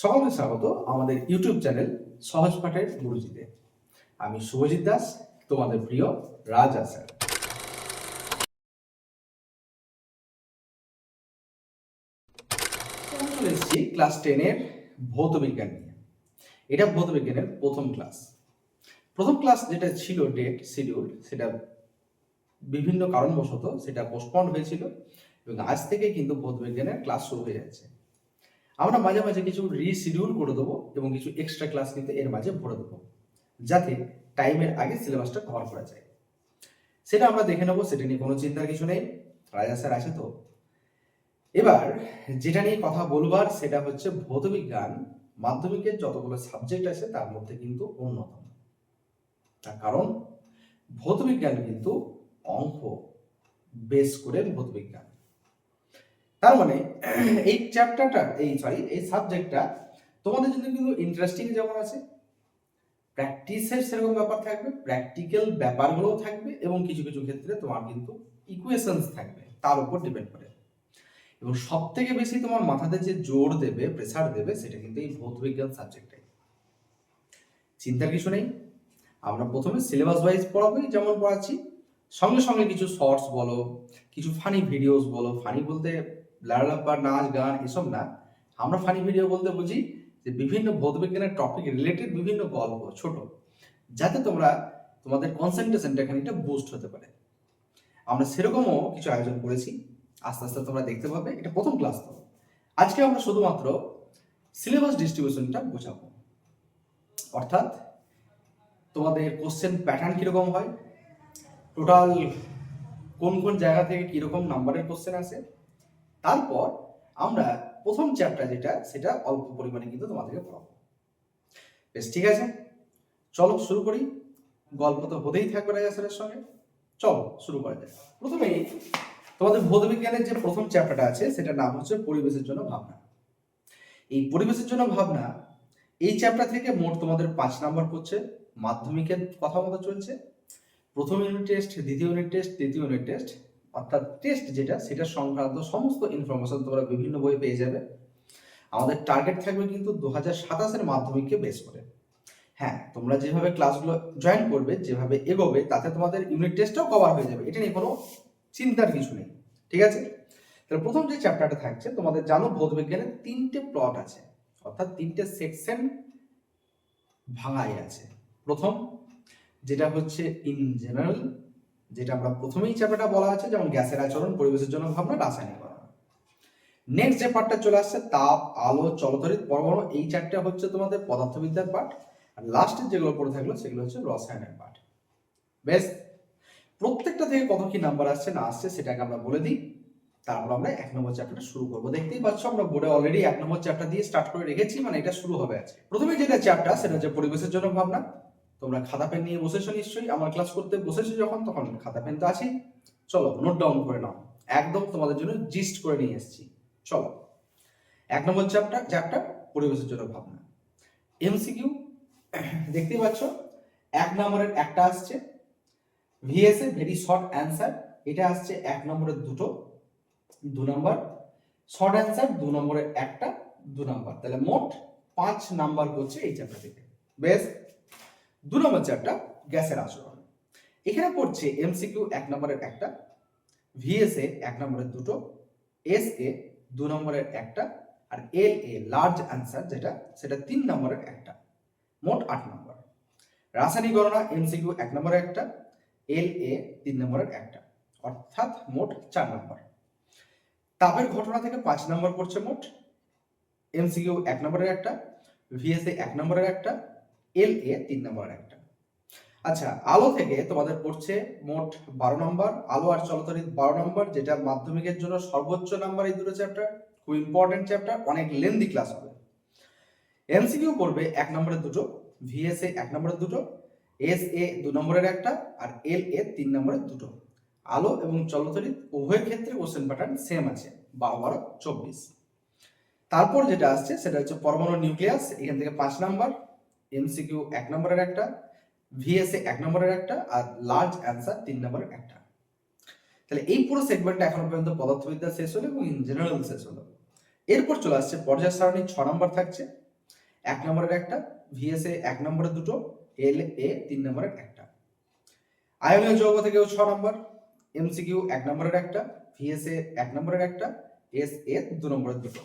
সকলকে স্বাগত আমাদের ইউটিউব চ্যানেল সহজ পাঠের গুরুজিতে। আমি শুভজিৎ দাস, তোমাদের প্রিয় রাজা স্যার। চলে এসেছি ক্লাস টেনের ভৌত বিজ্ঞান নিয়ে। এটা ভৌত বিজ্ঞানের প্রথম ক্লাস। প্রথম ক্লাস যেটা ছিল ডেট শিডিউল সেটা বিভিন্ন কারণবশত সেটা পোস্টপন্ড হয়েছিল এবং আজ থেকে কিন্তু ভৌত বিজ্ঞানের ক্লাস শুরু হয়ে যাচ্ছে। আমরা মাঝে মাঝে কিছু রিশিডিউল করে দেবো এবং কিছু এক্সট্রা ক্লাস কিন্তু এর মাঝে ভরে দেবো, যাতে টাইমের আগে সিলেবাসটা কভার করা যায়। সেটা আমরা দেখে নেব, সেটা নিয়ে কোনো চিন্তার কিছু নেই রাজা স্যার আছে তো। এবার যেটা নিয়ে কথা বলবার সেটা হচ্ছে ভৌতবিজ্ঞান, মাধ্যমিকের যতগুলো সাবজেক্ট আছে তার মধ্যে কিন্তু অন্যতম। তার কারণ ভৌতবিজ্ঞান কিন্তু অঙ্ক বেস করে ভৌতবিজ্ঞান। তার মানে এই চ্যাপ্টারটা এই সরি এই সাবজেক্টটা তোমাদের জন্য কিন্তু ইন্টারেস্টিং যেমন আছে প্র্যাকটিসের সেরকম ব্যাপার থাকবে প্র্যাকটিক্যাল ব্যাপারগুলোও থাকবে এবং কিছু কিছু ক্ষেত্রে তোমার কিন্তু ইকুয়েশনস থাকবে, তার উপর ডিপেন্ড করে। এবং সব থেকে বেশি তোমার মাথাতে যে জোর দেবে প্রেসার দেবে, সেটা কিন্তু এই ভৌতবিজ্ঞান সাবজেক্টটাই চিন্তার কিছু নেই, আমরা প্রথমে সিলেবাস ওয়াইজ পড়াবোই যেমন পড়াচ্ছি। সঙ্গে সঙ্গে কিছু শর্টস বলো, কিছু ফানি ভিডিওস বলো ফানি বলতে লাড়ালাপা নাচ, গান এসব না। আমরা ফানি ভিডিও বলতে বুঝি যে বিভিন্ন ভৌতবিজ্ঞানের টপিক রিলেটেড বিভিন্ন গল্প, ছোট, যাতে তোমরা তোমাদের কনসেন্ট্রেশনটা খানিকটা বুস্ট হতে পারে। আমরা সেরকমও কিছু আয়োজন করেছি। আস্তে আস্তে তোমরা দেখতে পাবে। এটা প্রথম ক্লাস তো। আজকে আমরা শুধুমাত্র সিলেবাস ডিস্ট্রিবিউশনটা বোঝাবো। অর্থাৎ তোমাদের কোশ্চেন প্যাটার্ন কীরকম হয়? টোটাল কোন কোন জায়গা থেকে কীরকম নাম্বারের কোশ্চেন আসে? তারপর আমরা প্রথম চ্যাপ্টার যেটা, সেটা অল্প পরিমাণে কিন্তু তোমাদেরকে পড়াবো। বেশ, ঠিক আছে? চলো, শুরু করি। গল্প তো হতেই থাকবে রাজা স্যারের সঙ্গে। চলো, শুরু করা যাক। প্রথমেই তোমাদের ভৌতবিজ্ঞানের যে প্রথম চ্যাপ্টারটা আছে, সেটার নাম হচ্ছে পরিবেশের জন্য ভাবনা। এই পরিবেশের জন্য ভাবনা, এই চ্যাপ্টার থেকে মোট তোমাদের পাঁচ নাম্বার করছে মাধ্যমিকের কথা মতো চলছে। প্রথম ইউনিট টেস্ট দ্বিতীয় ইউনিট টেস্ট তৃতীয় ইউনিট টেস্ট অর্থাৎ টেস্ট যেটা, সেটা সংক্রান্ত সমস্ত ইনফরমেশন তোমরা বিভিন্ন বই পেয়ে যাবে। আমাদের টার্গেট থাকবে কিন্তু দু হাজার সাতাশের মাধ্যমিককে বেস করে। হ্যাঁ তোমরা যেভাবে ক্লাসগুলো জয়েন করবে, যেভাবে এগোবে, তাতে তোমাদের ইউনিট টেস্টটাও কভার হয়ে যাবে। এটা নিয়ে কোনো চিন্তার কিছু নেই, ঠিক আছে? তাহলে প্রথম যে চ্যাপ্টারটা থাকছে, তোমাদের জানো ভৌতবিজ্ঞানের তিনটে প্লট আছে। অর্থাৎ তিনটে সেকশন ভাঙাই আছে। প্রথম, যেটা হচ্ছে ইন জেনারেল যেটা আমরা প্রথমেই চ্যাপ্টারটা বলা আছে, যেমন গ্যাসের আচরণ, পরিবেশের জন্য ভাবনা, রাসায়নিক নেক্সট যে পার্টটা চলে আসছে, তাপ, আলো চলতরিত পরমাণু, এই চারটা হচ্ছে তোমাদের পদার্থবিদ্যার পার্ট আর লাস্টের যেগুলো পড়ে থাকল, সেগুলো হচ্ছে রসায়নের পার্ট বেশ, প্রত্যেকটা থেকে কত কি নাম্বার আসছে না আসছে, সেটাকে আমরা বলে দিই। তারপর আমরা এক নম্বর চ্যাপ্টারটা শুরু করব। দেখতেই পাচ্ছ, আমরা বোর্ডে অলরেডি এক নম্বর চ্যাপ্টার দিয়ে স্টার্ট করে রেখেছি মানে এটা শুরু হবে আজকে। প্রথমে যেটা চ্যাপ্টার সেটা হচ্ছে পরিবেশের জন্য ভাবনা। তোমরা খাতা পেন নিয়ে বসেছো নিশ্চয়ই, আমার ক্লাস করতে বসেছো যখন, তখন খাতা পেন তো আছেই চলো নোট ডাউন করে নাও। একদম তোমাদের জন্য জিস্ট করে নিয়ে এসেছি। চলো, এক নম্বর চ্যাপ্টার চ্যাপ্টার পরিবেশের জন্য ভাবনা। এমসিকিউ দেখতেই পাচ্ছ, এক নম্বরের একটা আসছে। ভিএসএ ভেরি শর্ট অ্যান্সার এটা আসছে এক নম্বরের দুটো, দু নম্বর। শর্ট অ্যান্সার দু নম্বরের একটা, দু নম্বর। তাহলে মোট পাঁচ নাম্বার করছে এই চ্যাপ্টার থেকে। বেশ? দু নম্বর চ্যাপ্টার গ্যাসের আচরণ। এখানে পড়ছে এমসিকিউ এক নম্বরের একটা ভিএসএ এক নম্বরের দুটো এস এ দু নম্বরের একটা, আর এল এ লার্জ অ্যান্সার যেটা, সেটা তিন নম্বরের একটা, মোট আট নম্বর। রাসায়নিক গণনা এমসিকিউ এক নম্বরের একটা এল এ তিন নম্বরের একটা, অর্থাৎ মোট চার নম্বর। তাপের ঘটনা থেকে পাঁচ নম্বর পড়ছে মোট এমসিকিউ এক নম্বরের একটা ভিএসএ এক নম্বরের একটা এল এ তিন নম্বরের একটা। আচ্ছা আলো থেকে তোমাদের পড়ছে মোট বারো নম্বর আলো আর চলতরিত বারো নম্বর যেটা মাধ্যমিকের জন্য সর্বোচ্চ নাম্বার এই দুটো চ্যাপ্টার খুব ইম্পর্টেন্ট চ্যাপ্টার অনেক লেন্দি ক্লাস হবে। এমসিকিউ পড়বে এক নম্বরের দুটো ভিএসএ এক নম্বরের দুটো এস এ দু নম্বরের একটা, আর এল এ তিন নম্বরের দুটো। আলো এবং চলতরিত উভয় ক্ষেত্রে কোশ্চেন প্যাটার্ন সেম আছে, বারো বারো চব্বিশ। তারপর যেটা আসছে, সেটা হচ্ছে পরমাণু নিউক্লিয়াস এখান থেকে পাঁচ নাম্বার এমসিকিউ এক নম্বরের একটা ভিএসএ এক নম্বরের একটা, আর লার্জ অ্যান্সার তিন নম্বরের একটা। তাহলে এই পুরো সেগমেন্টটা এখনও পর্যন্ত পদার্থবিদ্যা শেষ হলো এবং ইন জেনারেল শেষ হলো। এরপর চলে আসছে পর্যায় সারণী ছ নম্বর থাকছে, এক নম্বরের একটা ভিএসএ এক নম্বরের দুটো এল এ তিন নম্বরের একটা। আয়নীয় যৌগ থেকেও ছ নম্বর এমসিকিউ এক নম্বরের একটা ভিএসএ এক নম্বরের একটা এস এ দু নম্বরের দুটো।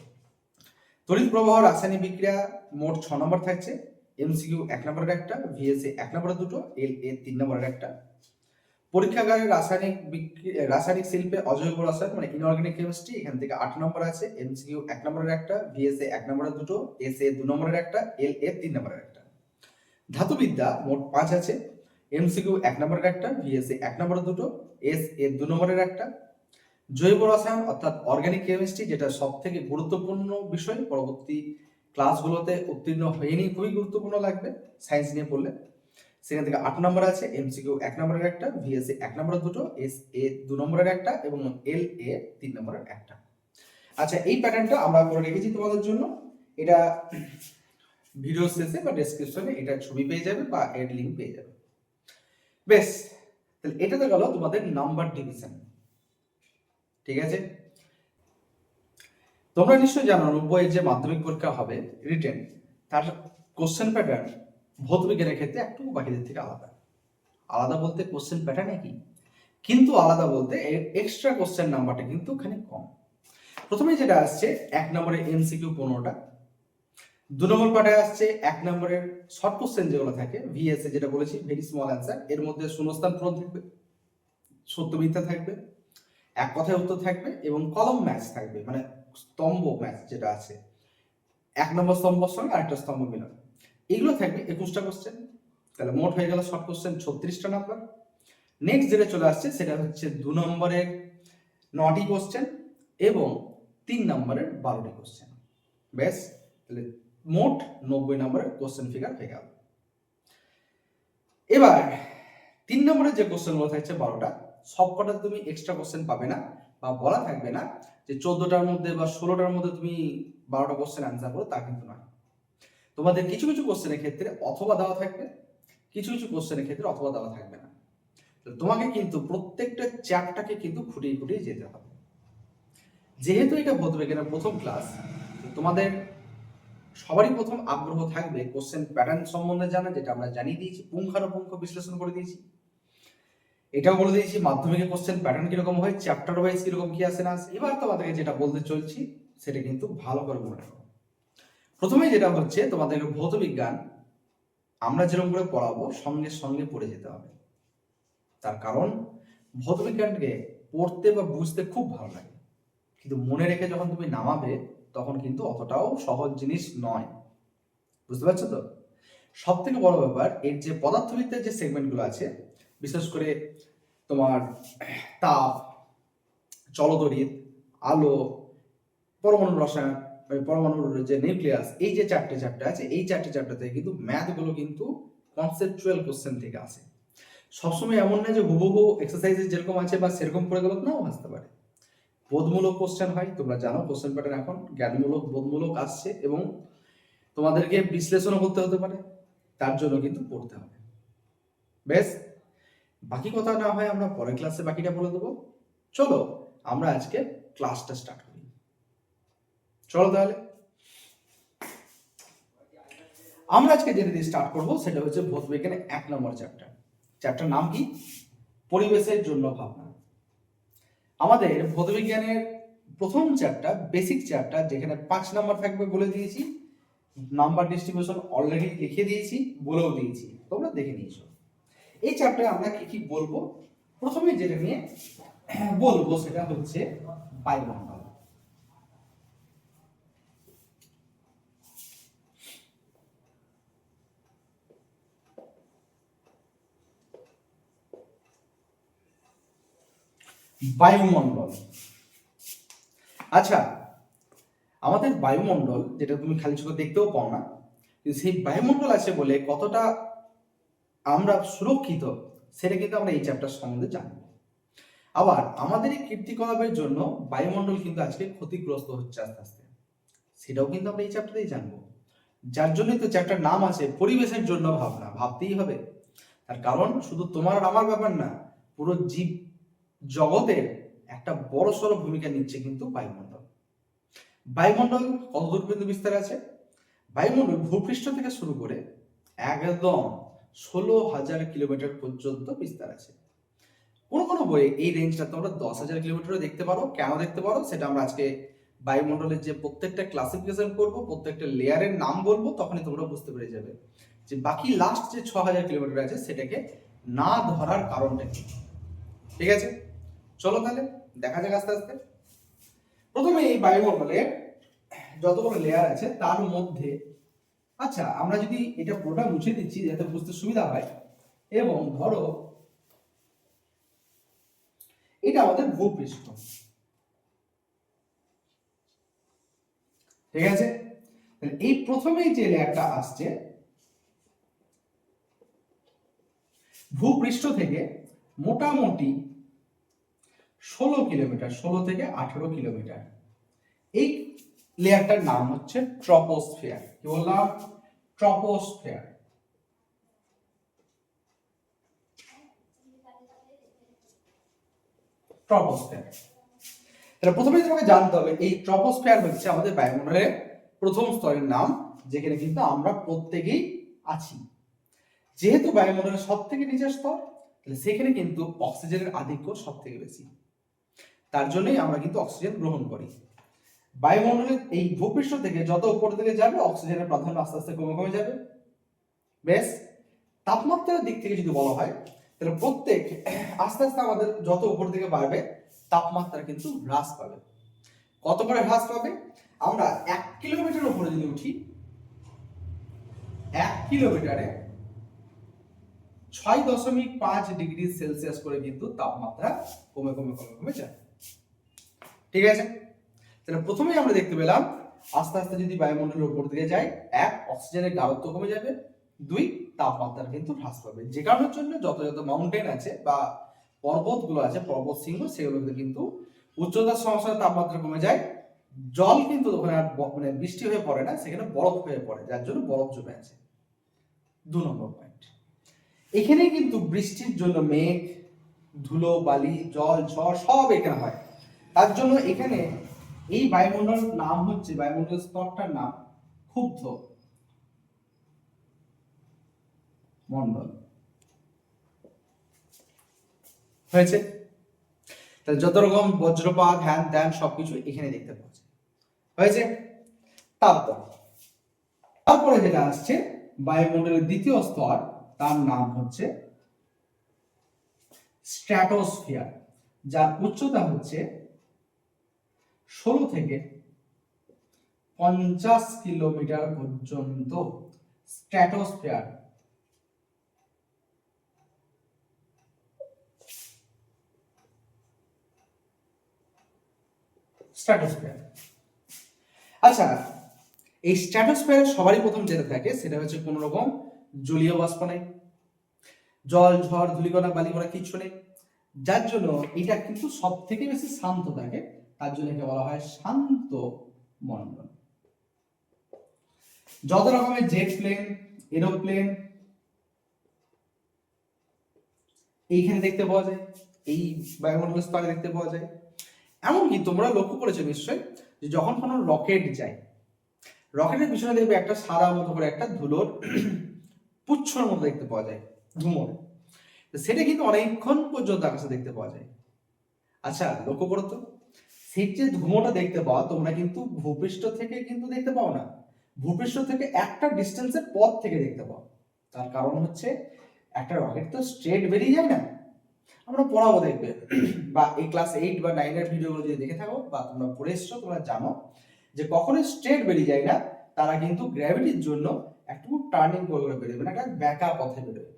তড়িৎ প্রবাহ রাসায়নিক বিক্রিয়া মোট ছ নম্বর থাকছে এমসিকিউ এক নম্বরের একটা ভিএসএ এক নম্বরের দুটো এল এ তিন নম্বরের একটা। পরীক্ষাগারে রাসায়নিক রাসায়নিক শিল্পে অজৈব রসায়ন মানে ইনঅর্গানিক কেমিস্ট্রি এখান থেকে আট নম্বর আছে। এমসিকিউ এক নম্বরের একটা ভিএসএ এক নম্বরের দুটো এস এ দু নম্বরের একটা এল এ তিন নম্বরের একটা। ধাতুবিদ্যা মোট পাঁচ আছে। এমসিকিউ এক নম্বরের একটা ভিএসএ এক নম্বরের দুটো এস এ দু নম্বরের একটা। জৈব রসায়ন অর্থাৎ অর্গানিক কেমিস্ট্রি যেটা সব থেকে গুরুত্বপূর্ণ বিষয়। পরবর্তী ক্লাসগুলোতে উত্তীর্ণ হয়নি, খুবই গুরুত্বপূর্ণ লাগবে সায়েন্স নিয়ে পড়লে। সেখান থেকে আট নম্বর আছে এমসিকিউ এক নম্বরের একটা ভিএসএ এক নম্বরের দুটো এস এ দু নম্বরের একটা এবং এল এ তিন নম্বরের একটা। আচ্ছা এই প্যাটার্নটা আমরা করে রেখেছি তোমাদের জন্য। এটা ভিডিও শেষে বা ডেসক্রিপশনে এটা ছবি পেয়ে যাবে বা এর লিঙ্ক পেয়ে যাবে। বেশ, তাহলে এটা তো গেল তোমাদের নাম্বার ডিভিশন ঠিক আছে? তোমরা নিশ্চয়ই জানো নব্বই যে মাধ্যমিক পরীক্ষা হবে রিটেন তার কোশ্চেন প্যাটার্ন ভৌত বিজ্ঞানের ক্ষেত্রে একটু বাকিদের থেকে আলাদা। আলাদা বলতে কোশ্চেন প্যাটার্ন একই, কিন্তু আলাদা বলতে এক্সট্রা কোশ্চেন নাম্বারটা কিন্তু ওখানে কম। প্রথমে যেটা আসছে, এক নম্বরে এমসিকিউ পনেরোটা, দু নম্বর পার্টে আসছে এক নম্বরের শর্ট কোশ্চেন যেগুলো থাকে ভিএসএ যেটা বলেছি ভেরি স্মল অ্যান্সার এর মধ্যে শূন্যস্থান পূরণ থাকবে, সত্য মিথ্যা থাকবে, এক কথায় উত্তর থাকবে এবং কলম ম্যাচ থাকবে মানে স্তম্ভ ম্যাচ যেটা আছে। এক নম্বর স্তম্ভর সঙ্গে আরেকটা স্তম্ভ মিলন। এগুলো থাকবে একুশটা কোশ্চেন তাহলে মোট হয়ে গেল শর্ট কোশ্চেন ছত্রিশটা নাম্বার নেক্সট যেটা চলে আসছে, সেটা হচ্ছে দু নম্বরের নটি কোশ্চেন এবং তিন নম্বরের বারোটি কোশ্চেন বেশ তাহলে মোট নব্বই নম্বরের কোশ্চেন ফিগার হয়ে গেল। এবার, তিন নম্বরের যে কোশ্চেনগুলো থাকছে বারোটা সবকটা তুমি এক্সট্রা কোশ্চেন পাবে না। বা বলা থাকবে না যে চোদ্দটার মধ্যে বা ষোলোটার মধ্যে তুমি বারোটা কোশ্চেন অ্যান্সার করো, তা কিন্তু নয়। তোমাদের কিছু কিছু কোশ্চেনের ক্ষেত্রে অথবা দেওয়া থাকবে, কিছু কিছু কোশ্চেনের ক্ষেত্রে অথবা দেওয়া থাকবে না। তোমাকে কিন্তু প্রত্যেকটা চ্যাপ্টারকে কিন্তু খুঁটিয়ে খুঁটিয়ে যেতে হবে। যেহেতু এটা ভৌত বিজ্ঞানের প্রথম ক্লাস তোমাদের সবারই প্রথম আগ্রহ থাকবে কোশ্চেন প্যাটার্ন সম্বন্ধে জানা, যেটা আমরা জানিয়ে দিয়েছি, পুঙ্খানুপুঙ্খ বিশ্লেষণ করে দিয়েছি। এটাও বলে দিয়েছি মাধ্যমিকের কোশ্চেন প্যাটার্ন কীরকম হয় চ্যাপ্টার ওয়াইজ কীরকম কি আসে না আসে। এবার তোমাদেরকে যেটা বলতে চলছি, সেটা কিন্তু ভালো করে মনে রাখো। প্রথমে যেটা হচ্ছে, তোমাদের ভৌত বিজ্ঞান আমরা যেরকম করে পড়াবো, সঙ্গে সঙ্গে পড়ে যেতে হবে। তার কারণ ভৌত বিজ্ঞানকে পড়তে বা বুঝতে খুব ভালো লাগে। কিন্তু মনে রেখে যখন তুমি নামাবে, তখন কিন্তু অতটাও সহজ জিনিস নয়। বুঝতে পারছ তো? সব থেকে বড় ব্যাপার, এর যে পদার্থবিদ্যার যে সেগমেন্টগুলো আছে বিশেষ করে তোমার তাপ জলতড়িৎ আলো, পরমাণু রসায়ন পরমাণুর যে নিউক্লিয়াস এই যে চারটে চ্যাপ্টার আছে, এই চারটে চ্যাপ্টার থেকে কিন্তু ম্যাথগুলো কিন্তু কনসেপচুয়াল কোশ্চেন থেকে আসে। সবসময় এমন না যে হুবহু এক্সারসাইজে যেরকম আছে বা সেরকম করে গেল নাও আসতে পারে। বোধমূলক কোশ্চেন হয়, তোমরা জানো কোশ্চেন প্যাটার্ন এখন জ্ঞানমূলক, বোধমূলক আসছে এবং তোমাদেরকে বিশ্লেষণও করতে হতে পারে, তার জন্য কিন্তু পড়তে হবে। বেশ বাকি কথা না হয় আমরা পরের ক্লাসে বাকিটা বলে দেবো। চলো, আমরা আজকে ক্লাসটা স্টার্ট করি। চলো তাহলে। আমরা আজকে যেটা দিয়ে স্টার্ট করব, সেটা হচ্ছে ভৌত বিজ্ঞানের এক নম্বর চ্যাপ্টার চ্যাপ্টার নাম কি? পরিবেশের জন্য ভাবনা। আমাদের ভৌত বিজ্ঞানের প্রথম চ্যাপ্টার বেসিক চ্যাপ্টার যেখানে পাঁচ নাম্বার থাকবে বলে দিয়েছি নাম্বার ডিস্ট্রিবিউশন অলরেডি লিখে দিয়েছি, বলেও দিয়েছি। তোমরা দেখে নিয়েছো। এই চ্যাপ্টারে আমরা কি কি বলব? প্রথমে যেটা নিয়ে বলব সেটা হচ্ছে বায়ুমণ্ডল। বায়ুমণ্ডল। আচ্ছা আমাদের বায়ুমণ্ডল, যেটা তুমি খালি চোখে দেখতেও পাও না সেই বায়ুমণ্ডল আছে বলে কতটা আমরা সুরক্ষিত, সেটা কিন্তু আমরা এই চ্যাপ্টার সম্বন্ধে জানব। আবার আমাদের এই কীর্তিকলাপের জন্য বায়ুমণ্ডল কিন্তু আজকে ক্ষতিগ্রস্ত হচ্ছে আস্তে আস্তে। সেটাও কিন্তু আমরা এই চ্যাপ্টারেই জানব। যার জন্যই তো চ্যাপ্টার নাম আছে, পরিবেশের জন্য ভাবনা, ভাবতেই হবে। তার কারণ শুধু তোমার আর আমার ব্যাপার না, পুরো জীব জগতের একটা বড় সড়ো ভূমিকা নিচ্ছে কিন্তু বায়ুমণ্ডল। বায়ুমণ্ডল কত দূর পর্যন্ত বিস্তার আছে? বায়ুমণ্ডল ভূপৃষ্ঠ থেকে শুরু করে একদম ষোলো হাজার কিলোমিটার পর্যন্ত বিস্তার আছে। কোনো কোনো বইয়ে এই রেঞ্জটা তোমরা দশ হাজার কিলোমিটারও দেখতে পারো। কেন দেখতে পারো? সেটা আমরা আজকে বায়ুমণ্ডলের যে প্রত্যেকটা ক্লাসিফিকেশন করব, প্রত্যেকটা লেয়ারের নাম বলব, তখনই তোমরা বুঝতে পেরে যাবে যে বাকি লাস্ট যে ছ হাজার কিলোমিটার আছে, সেটাকে না ধরার কারণটা কি? ঠিক আছে? চলো তাহলে, দেখা যাক আস্তে আস্তে। প্রথমে এই বায়ুমণ্ডলের যতগুলো লেয়ার আছে, তার মধ্যে আচ্ছা আমরা যদি এটা পুরোটা মুছে দিচ্ছি যাতে বুঝতে সুবিধা হয়, এবং ধরো এটা আমাদের ভূপৃষ্ঠ ঠিক আছে? এই প্রথমেই যে লেয়ারটা আসছে ভূপৃষ্ঠ থেকে মোটামুটি ষোলো কিলোমিটার, ষোলো থেকে আঠেরো কিলোমিটার। এই লেয়ারটার নাম হচ্ছে ট্রপোস্ফিয়ার। কি বললাম? ট্রপোস্ফিয়ার। ট্রপোস্ফিয়ার। প্রথমে তোমাকে জানতে হবে, এই ট্রপোস্ফিয়ার হচ্ছে আমাদের বায়ুমণ্ডলের প্রথম স্তরের নাম, যেখানে কিন্তু আমরা প্রত্যেকেই আছি। যেহেতু বায়ুমণ্ডলের সব থেকে নিচের স্তর, তাহলে সেখানে কিন্তু অক্সিজেনের আধিক্য সব থেকে বেশি। তার জন্যই আমরা কিন্তু অক্সিজেন গ্রহণ করি। বায়ুমণ্ডলের এই ভূপৃষ্ঠ থেকে যত উপর দিকে যাবে, অক্সিজেনের প্রাধান্য আস্তে আস্তে কমে কমে যাবে। বেশ তাপমাত্রার দিক থেকে যদি বলা হয়, তাহলে প্রত্যেক, আস্তে আস্তে আমাদের যত উপর দিকে বাড়বে, তাপমাত্রা কিন্তু হ্রাস পাবে। কত করে হ্রাস পাবে? আমরা এক কিলোমিটার উপরে যদি উঠি, এক কিলোমিটারে ছয় দশমিক পাঁচ ডিগ্রি সেলসিয়াস করে কিন্তু তাপমাত্রা কমে কমে কমে কমে যায় ঠিক আছে? তাহলে প্রথমেই আমরা দেখতে পেলাম, আস্তে আস্তে যদি বায়ুমণ্ডলের উপর দিকে যায় এক, অক্সিজেনের গাঢ়ত্ব কমে যাবে। দুই, তাপমাত্রা কিন্তু হ্রাস পাবে। যে কারণের জন্য যত যত মাউন্টেন আছে বা পর্বতগুলো আছে, পর্বত সিংহ সেগুলোতে কিন্তু উচ্চতার সমস্যার তাপমাত্রা কমে যায়। জল কিন্তু ওখানে আর মানে বৃষ্টি হয়ে পড়ে না, সেখানে বরফ হয়ে পড়ে, যার জন্য বরফ জমে আছে। দু নম্বর পয়েন্ট এখানে কিন্তু বৃষ্টির জন্য মেঘ, ধুলো, বালি, জল, ঝড় সব এখানে হয়। তার জন্য এখানে এই বায়ুমণ্ডল নাম হচ্ছে, বায়ুমণ্ডল স্তরটার নাম ক্ষুব্ধ মণ্ডল। হয়েছে? তাহলে যত রকম বজ্রপাত, হ্যান ত্যান সবকিছু এখানে দেখতে যায়। হয়েছে? তারপর, তারপরে যেটা আসছে, বায়ুমণ্ডলের দ্বিতীয় স্তর, তার নাম হচ্ছে স্ট্র্যাটোস্ফিয়ার, যার উচ্চতা হচ্ছে ষোলো থেকে পঞ্চাশ কিলোমিটার পর্যন্ত স্ট্র্যাটোস্ফিয়ার। স্ট্র্যাটোস্ফিয়ার। আচ্ছা এই স্ট্র্যাটোস্ফিয়ার সবারই প্রথম যেটা থাকে সেটা হচ্ছে কোন রকম জলীয় বাষ্প নেই, জল, ঝড়, ধূলিকণা, বালিকণা কিছু নেই। যার জন্য এটা কিন্তু সব থেকে বেশি শান্ত থাকে তার জন্য একে বলা হয় শান্ত মণ্ডল যত রকমের জেট প্লেন, এরোপ্লেন, এইখানে দেখতে পাওয়া যায়, এই বায়ুমণ্ডলের স্তরে দেখতে পাওয়া যায়। এমনকি তোমরা লক্ষ্য করেছ নিশ্চয় যে যখন কোনো রকেট যায়, রকেটের পিছনে দেখবে একটা সাদা মতো করে একটা ধুলোর পুচ্ছর মতো দেখতে পাওয়া যায়, ধুমোর। সেটা কিন্তু অনেকক্ষণ পর্যন্ত আকাশে দেখতে পাওয়া যায়। আচ্ছা লক্ষ্য করো সেই যে ধুমোটা দেখতে পাওয়া তোমরা কিন্তু ভূপৃষ্ঠ থেকে কিন্তু দেখতে পাও না। ভূপৃষ্ঠ থেকে একটা ডিস্টেন্সের পথ থেকে দেখতে পাও। তার কারণ হচ্ছে, একটা রকেট তো স্ট্রেট বেরিয়ে যায় না। আমরা পড়াবো দেখবে। বা এই ক্লাস এইট বা নাইনের ভিডিওগুলো যদি দেখে থাকো, বা তোমরা পড়ে এসছো, তোমরা জানো যে কখনোই স্ট্রেট বেরিয়ে যায় না, তারা কিন্তু গ্র্যাভিটির জন্য একটু টার্নিং করে করে বেরোবে না, একটা ব্যাকা পথে বেরোবে।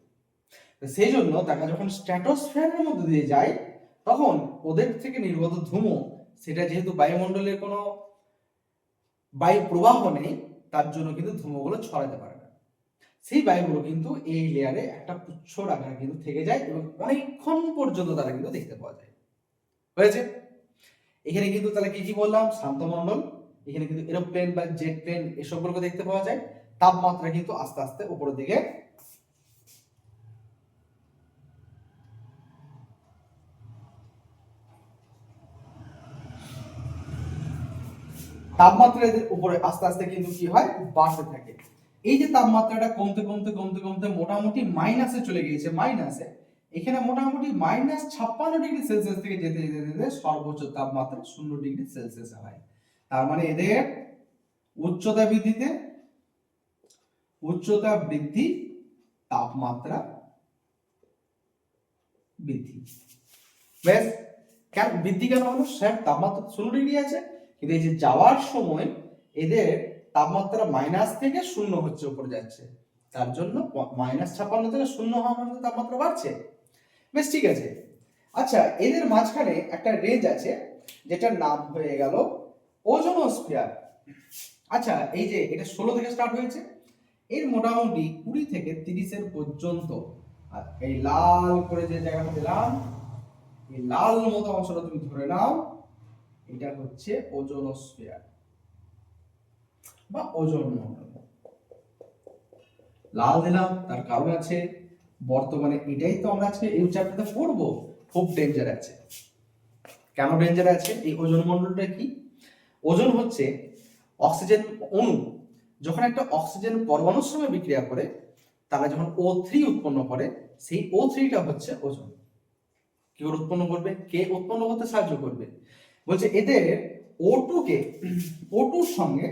সেই জন্য তারা যখন স্ট্র্যাটোস্ফিয়ারের মধ্যে দিয়ে যায়, তখন ওদের থেকে নির্গত ধুমো সেটা যেহেতু বায়ুমণ্ডলের কোনো বায়ু প্রবাহ নেই, তার জন্য কিন্তু ধুমোগুলো ছড়াতে পারে না। সেই বায়ুগুলো কিন্তু এই লেয়ারে একটা পুচ্ছর আকারে কিন্তু থেকে যায় এবং অনেকক্ষণ পর্যন্ত তারা কিন্তু দেখতে পাওয়া যায়। হয়েছে? এখানে কিন্তু তাহলে কি কি বললাম? শান্তমণ্ডল, এখানে কিন্তু এরোপ্লেন বা জেট প্লেন এসবগুলোকে দেখতে পাওয়া যায়। তাপমাত্রা কিন্তু আস্তে আস্তে উপরের দিকে তাপমাত্রা এদের উপরে আস্তে আস্তে কিন্তু কি হয়? বাড়তে থাকে। এই যে তাপমাত্রাটা কমতে কমতে কমতে কমতে মোটামুটি মাইনাসে চলে গিয়েছে মাইনাসে এখানে মোটামুটি মাইনাস ছাপ্পান্ন ডিগ্রি সেলসিয়াস থেকে যেতে যেতে যেতে সর্বোচ্চ তাপমাত্রা শূন্য ডিগ্রি সেলসিয়াস হয়। তার মানে এদের উচ্চতা বৃদ্ধিতে, উচ্চতা বৃদ্ধি তাপমাত্রা বৃদ্ধি। বেশ কেন? বৃদ্ধি কেন হলো? স্যার তাপমাত্রা শূন্য ডিগ্রি আছে কিন্তু এই যে যাওয়ার সময় এদের তাপমাত্রা মাইনাস থেকে শূন্য হচ্ছে, উপরে যাচ্ছে। তার জন্য মাইনাস ছাপ্পান্ন থেকে শূন্য হওয়া মানে তাপমাত্রা বাড়ছে। বেশ, ঠিক আছে। আচ্ছা এদের মাঝখানে একটা রেঞ্জ আছে, যেটার নাম হয়ে গেল ওজোনোস্ফিয়ার আচ্ছা এই যে এটা ষোলো থেকে স্টার্ট হয়েছে, এর মোটামুটি কুড়ি থেকে তিরিশের পর্যন্ত। আর এই লাল করে যে জায়গাটা দিলাম, এই লাল মতো অংশটা তুমি ধরে নাও। এটা হচ্ছে ওজোনোস্ফিয়ার বা ওজোন মণ্ডল। লাল দিলাম, তার কারণ আছে, বর্তমানে এটাই তো আমরা আজকে এই চ্যাপ্টারটা খুব ডেঞ্জার আছে। কেন ডেঞ্জার আছে? এই ওজোন মণ্ডলটা কি? ওজন হচ্ছে অক্সিজেন অণু, যখন একটা অক্সিজেন পরমাণুর সঙ্গে বিক্রিয়া করে, তারা যখন ও থ্রি উৎপন্ন করে, সেই ও থ্রিটা হচ্ছে ওজন। কি উৎপন্ন করবে? কে উৎপন্ন করতে সাহায্য করবে? বলছে এদের ও টু কে ও টুর সঙ্গে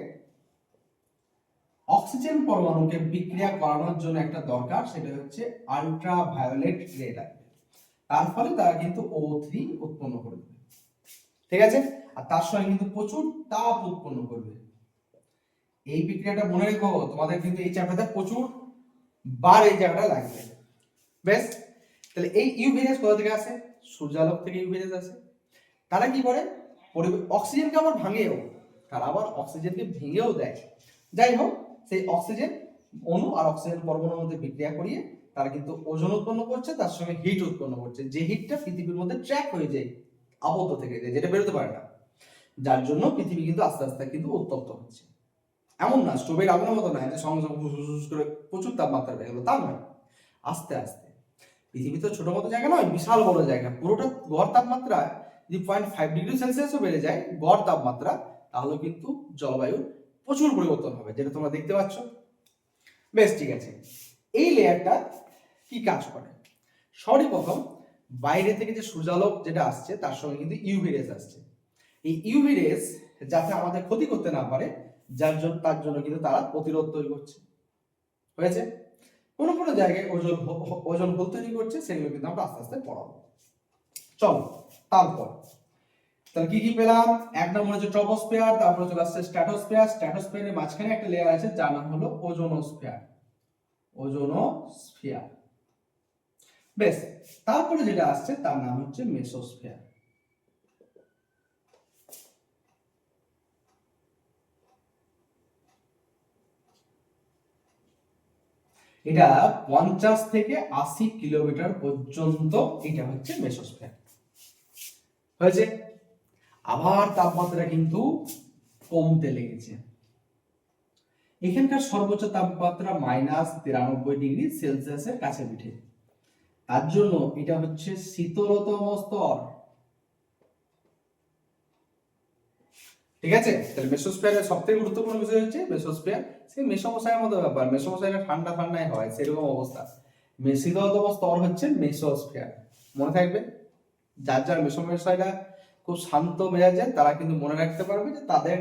অক্সিজেন পরমাণুকে বিক্রিয়া করানোর জন্য একটা দরকার, সেটা হচ্ছে আলট্রা ভায়োলেট রে লাগবে তার ফলে তারা কিন্তু ও থ্রি উৎপন্ন করবে ঠিক আছে? আর তার সঙ্গে কিন্তু প্রচুর তাপ উৎপন্ন করবে। এই বিক্রিয়াটা মনে রেখো, তোমাদের কিন্তু এই চ্যাপ্টারটা প্রচুর বার এই জায়গাটা লাগবে। বেশ? তাহলে এই ইউভিরেস কোথা থেকে আসে? সূর্যালোক থেকে ইউভিরেস আসে। তারা কি করে? অক্সিজেনকে আবার ভাঙেও তারা আবার অক্সিজেনকে ভেঙেও দেয়। যাই হোক, সেই অক্সিজেন অণু আর অক্সিজেন পরমাণুর মধ্যে বিক্রিয়া করিয়ে তারা কিন্তু ওজন উৎপন্ন করছে, তার সঙ্গে হিট উৎপন্ন করছে। যে হিটটা পৃথিবীর মধ্যে ট্র্যাক হয়ে যায়, আবদ্ধ থেকে যায়, যেটা বেরোতে পারে না। যার জন্য পৃথিবী কিন্তু আস্তে আস্তে কিন্তু উত্তপ্ত হচ্ছে। এমন না স্টোভের আগুনের মতো নয় যে সঙ্গে করে প্রচুর তাপমাত্রা বেড়ে গেলো, তা নয়। আস্তে আস্তে। পৃথিবী তো ছোট মতো জায়গা নয়, বিশাল বড় জায়গা। পুরোটা গড় তাপমাত্রা যদি পয়েন্ট ফাইভ ডিগ্রি সেলসিয়াসও বেড়ে যায়, গড় তাপমাত্রা, তাহলে কিন্তু জলবায়ুর প্রচুর পরিবর্তন হবে, যেটা তোমরা দেখতে পাচ্ছ। বেশ, ঠিক আছে। এই লেয়ারটা কি কাজ করে? সবই প্রথম বাইরে থেকে যে সূর্যালোক যেটা আসছে, তার সঙ্গে কিন্তু ইউভি রেস আসছে। এই ইউভি রেস যাতে আমাদের ক্ষতি করতে না পারে, যার জন্য তার জন্য কিন্তু তারা প্রতিরোধ তৈরি করছে। হয়েছে? কোনো কোনো জায়গায় ওজন ওজন হোল তৈরি করছে, সেগুলো কিন্তু আমরা আস্তে আস্তে পড়াবো। চলো, তারপর। তাহলে কি কি পেলাম? এক নম্বর হচ্ছে ট্রপোস্ফিয়ার তারপর চলে আসছে স্ট্র্যাটোস্ফিয়ার স্ট্র্যাটোস্ফিয়ারের মাঝখানে একটা লেয়ার আছে, যার নাম হলো ওজোনোস্ফিয়ার ওজোনোস্ফিয়ার বেশ, তারপরে যেটা আসছে, তার নাম হচ্ছে মেসোস্ফিয়ার এটা পঞ্চাশ থেকে আশি কিলোমিটার পর্যন্ত এটা হচ্ছে মেসোস্ফিয়ার হয়েছে? আবার তাপমাত্রা কিন্তু কমতে লেগেছে। এখানকার সর্বোচ্চ তাপমাত্রা মাইনাস তিরানব্বই ডিগ্রি সেলসিয়াসের কাছে পিঠে তার জন্য এটা হচ্ছে শীতলতম স্তর। ঠিক আছে? তাহলে মেসোস্ফিয়ারের সব থেকে গুরুত্বপূর্ণ বিষয় হচ্ছে মেসোস্ফিয়ার। সেই মেসমশাইয়ের মতো ব্যাপার। মেসমশাইটা ঠান্ডা ঠান্ডায় হয়, সেরকম অবস্থা। শীতলতম স্তর হচ্ছে মেসোস্ফিয়ার। মনে থাকবে? যার যার মেসমশাইরা খুব শান্ত মেজাজের তারা কিন্তু মনে রাখতে পারবে যে তাদের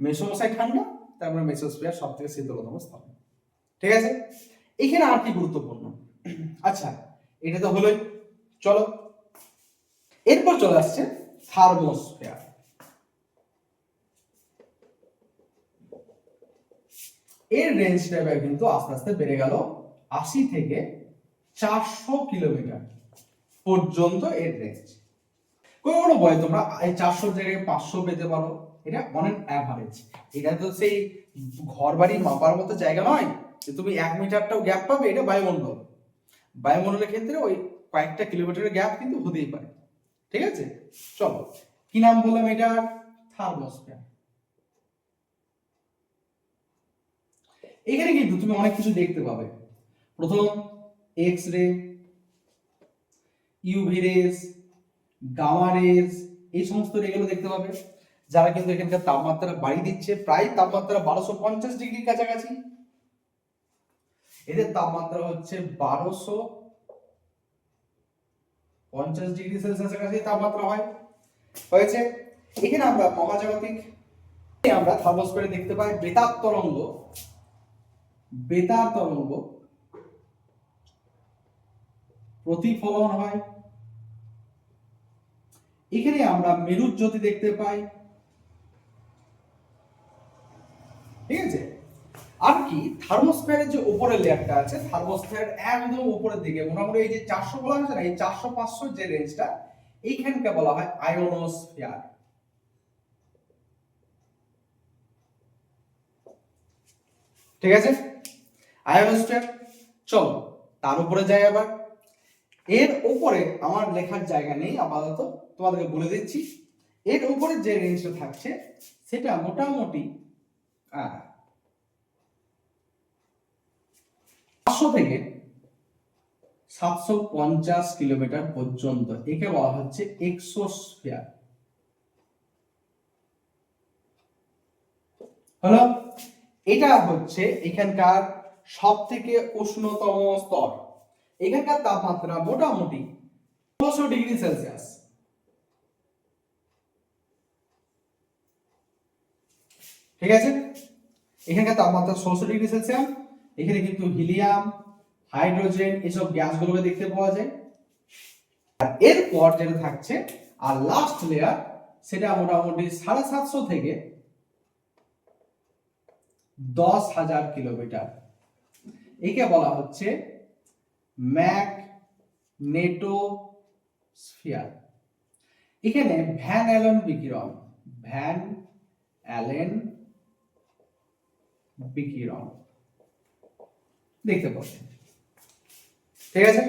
মেসমশাই ঠান্ডা তারপরে মেসোস্ফিয়ার সব থেকে শীতলতম স্তর ঠিক আছে? এখানে আর কি গুরুত্বপূর্ণ? আচ্ছা এটা তো হলোই। চলো। এরপর চলে আসছে থার্মোস্ফিয়ার। এর রেঞ্জটা কিন্তু আস্তে আস্তে বেড়ে গেল আশি থেকে চারশো কিলোমিটার। পর্যন্ত এর রেঞ্জ কোনো কোনো বয় তোমরা এই চারশোর জায়গায় পাঁচশো পেতে পারো। এটা অনেক অ্যাভারেজ এটা তো সেই ঘর বাড়ি মাপার মতো জায়গা নয় যে তুমি এক মিটারটাও গ্যাপ পাবে, এটা বায়ুমণ্ডল। বায়ুমণ্ডলের ক্ষেত্রে ওই কয়েকটা কিলোমিটারের গ্যাপ কিন্তু হতেই পারে। ঠিক আছে? চলো, কি নাম বললাম এটা? থার্মোস্ফিয়ার। এখানে কিন্তু তুমি অনেক কিছু দেখতে পাবে। প্রথম X ray UV race gamma race এই সমস্ত রেগুলো দেখতে পাবে। যারা কিন্তু এখানকার তাপমাত্রা বাড়িয়ে দিচ্ছে, প্রায় তাপমাত্রা বারোশো পঞ্চাশ ডিগ্রির কাছাকাছি। এদের তাপমাত্রা হচ্ছে বারোশো পঞ্চাশ ডিগ্রি সেলসিয়াসের কাছে তাপমাত্রা হয়। হয়েছে? এখানে আমরা মহাজাগতিক আমরা থার্মোস্ফিয়ারে দেখতে পাই বেতার তরঙ্গ। বেতার তরঙ্গ প্রতিফলন হয়। এখানে আমরা মেরুজ্যোতি দেখতে পাই। ঠিক আছে? আর কি? থার্মোস্ফিয়ারের যে উপরের লেয়ারটা আছে, থার্মোস্ফিয়ার একদম উপরের দিকে। মোটামুটি এই যে চারশো বলা হয়েছে না, এই চারশো পাঁচশো যে রেঞ্জটা, এইখানকে বলা হয় আয়োনোস্ফিয়ার। ঠিক আছে? আয়োনোস্ফিয়ার, চলো, তার উপরে যাই আবার। এর উপরে আমার লেখার জায়গা নেই, আপাতত তোমাদেরকে বলে দিচ্ছি। এর উপরে যে রেঞ্জটা থাকছে, সেটা মোটামুটি পাঁচশো থেকে সাতশো পঞ্চাশ কিলোমিটার পর্যন্ত, একে বলা হচ্ছে এক্সোস্ফিয়ার হলো, এটা হচ্ছে এখানকার সব থেকে উষ্ণতম স্তর। এখানকার তাপমাত্রা মোটামুটি ষোলোশো ডিগ্রি সেলসিয়াস। ঠিক আছে? এখানকার তাপমাত্রা ষোলোশো ডিগ্রি সেলসিয়াস। এখানে কিন্তু হিলিয়াম, হাইড্রোজেন এসব গ্যাসগুলোকে দেখতে পাওয়া যায়। আর এরপর যেটা থাকছে, আর লাস্ট লেয়ার সেটা মোটামুটি সাড়ে সাতশো থেকে দশ হাজার কিলোমিটার। একে বলা হচ্ছে ম্যাক নেটো এখানে ভ্যান অ্যালেন বিকিরণ, ভ্যান অ্যালেন বিকিরণ। দেখতে পাচ্ছেন। ঠিক আছে?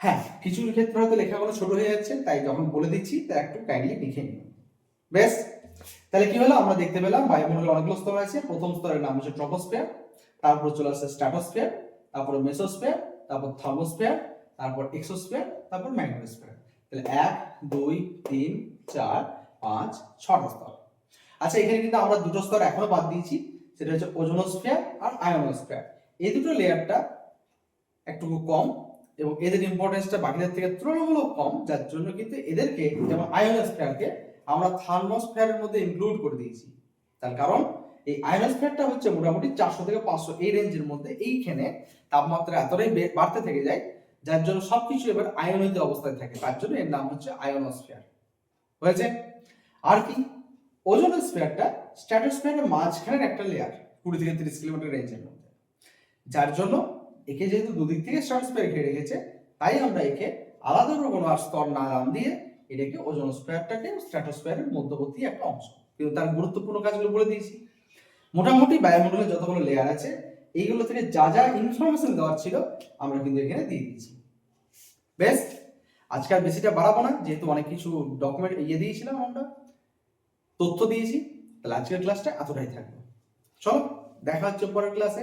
হ্যাঁ কিছু ক্ষেত্রে হয়তো লেখাগুলো ছোট হয়ে যাচ্ছে, তাই যখন বলে দিচ্ছি, তা একটু কাইন্ডলি লিখে নিন। বেশ? তাহলে কি হলো? আমরা দেখতে পেলাম বায়ুমণ্ডলে অনেকগুলো স্তর আছে। প্রথম স্তরের নাম হচ্ছে ট্রপোস্ফিয়ার তারপর চলে আসছে স্ট্র্যাটোস্ফিয়ার তারপর মেসোস্ফিয়ার, তারপর থার্মোস্ফিয়ার, তারপর এক্সোস্ফিয়ার, তারপর ম্যাগনেটোস্ফিয়ার। তাহলে এক, দুই, তিন, চার, পাঁচ, ছটা স্তর। আচ্ছা এখানে কিন্তু আমরা দুটো স্তর এখনও বাদ দিয়েছি। সেটা হচ্ছে ওজোনোস্ফিয়ার আর আয়োনোস্ফিয়ার। এই দুটো লেয়ারটা একটু কম এবং এদের ইম্পর্টেন্সটা বাকিদের থেকে তুলনামূলক কম, যার জন্য কিন্তু এদেরকে যেমন আয়োনোস্ফিয়ারকে আমরা থার্মোস্ফিয়ারের মধ্যে ইনক্লুড করে দিয়েছি। তার কারণ এই আয়োনোস্ফিয়ারটা হচ্ছে মোটামুটি চারশো থেকে পাঁচশো এই রেঞ্জের মধ্যে। এইখানে তাপমাত্রা এতটাই বাড়তে থেকে যায়, যার জন্য সবকিছু এবার আয়নিত অবস্থায় থাকে। তার জন্য এর নাম হচ্ছে আয়োনোস্ফিয়ার হয়েছে? আর কি? ওজোনোস্ফিয়ারটা স্ট্র্যাটোস্ফিয়ারের মাঝখানের একটা লেয়ার কুড়ি থেকে তিরিশ কিলোমিটার রেঞ্জের মধ্যে। যার জন্য একে যেহেতু দুদিক থেকে স্ট্র্যাটোস্ফিয়ার ঘিরে রেখেছে, তাই আমরা একে আলাদা কোনো আর স্তর না নাম দিয়ে এটাকে ওজোনোস্ফিয়ারটাকে স্ট্র্যাটোস্ফিয়ারের মধ্যবর্তী একটা অংশ। কিন্তু তার গুরুত্বপূর্ণ কাজগুলো বলে দিয়েছি। মোটামুটি বায়ুমণ্ডলে যতগুলো লেয়ার আছে, এইগুলো থেকে যা যা ইনফরমেশন দেওয়ার ছিল, আমরা কিন্তু এখানে দিয়ে দিয়েছি। বেশ, আজকে আর বেশিটা বাড়াবো না, যেহেতু অনেক কিছু ডকুমেন্ট ইয়ে দিয়েছিলাম আমরা, তথ্য দিয়েছি, তাহলে আজকের ক্লাসটা এতটাই থাকবে চলো, দেখা হচ্ছে পরের ক্লাসে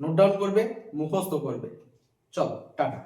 নোট ডাউন করবে, মুখস্থ করবে। চলো, টাটা।